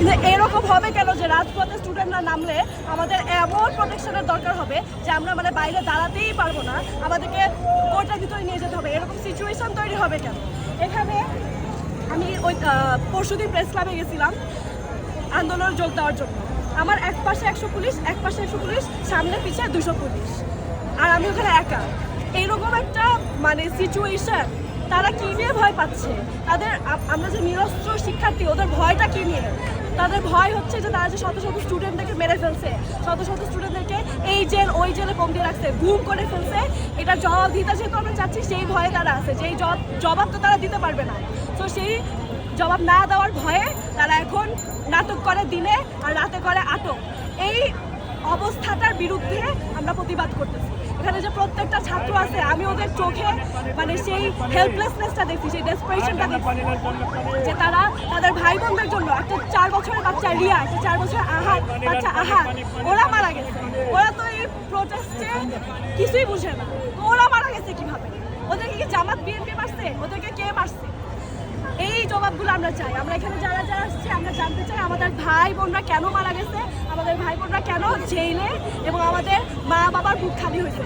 কিন্তু এরকম হবে কেন যে রাজপথে স্টুডেন্টরা নামলে আমাদের এমন প্রোটেকশনের দরকার হবে যে আমরা মানে বাইরে দাঁড়াতেই পারব না, আমাদেরকে কোর্টের ভিতরে নিয়ে যেতে হবে। এরকম সিচুয়েশন তৈরি হবে কেন? এখানে আমি ওই পরশুদিন প্রেস ক্লাবে গেছিলাম আন্দোলনে যোগ দেওয়ার জন্য। আমার এক পাশে একশো পুলিশ, এক পাশে একশো পুলিশ, সামনে পিছিয়ে দুশো পুলিশ। আর আমি ওখানে একা। এইরকম একটা মানে সিচুয়েশন তারা কি নিয়ে ভয় পাচ্ছে? তাদের আমরা যে নিরস্ত্র শিক্ষার্থী, ওদের ভয়টা কি নিয়ে? তাদের ভয় হচ্ছে যে তারা যে শত শত স্টুডেন্টদেরকে মেরে ফেলছে, শত শত স্টুডেন্টদেরকে এই জেল, ওই জেলে কমতে রাখছে, গুম করে ফেলছে। এটা জবাব দিতে যেহেতু আমরা চাচ্ছি, সেই ভয়ে তারা আছে, যেই জব- জবাব তো তারা দিতে পারবে না। তো সেই জবাব না দেওয়ার ভয়ে তারা এখন নাটক করে দিনে আর রাতে করে আটক। এই অবস্থাটার বিরুদ্ধে আমরা প্রতিবাদ করতেছি। এখানে যে প্রত্যেকটা ছাত্র আছে, আমি ওদের চোখে মানে সেই হেল্পলেসনেসটা দেখছি, সেই ডেসপারেশনটা দেখছি। যে তারা তাদের ভাই বোনদের জন্য একটা চার বছরের বাচ্চা রিয়া, একটা চার বছরের আহার বাচ্চা আহার ওরা মারা গেছে। ওরা তো এই প্রোটেস্টে কিছুই বুঝে না। তো ওরা মারা গেছে কীভাবে? ওদেরকে কি জামাত বিএনপি মারছে? ওদেরকে জবাবগুলো আমরা চাই। আমরা এখানে যারা যারা আসছি, আমরা জানতে চাই আমাদের ভাই বোনরা কেন মারা গেছে, আমাদের ভাই বোনরা কেন জেলে এবং আমাদের মা বাবার বুক খালি হয়েছে।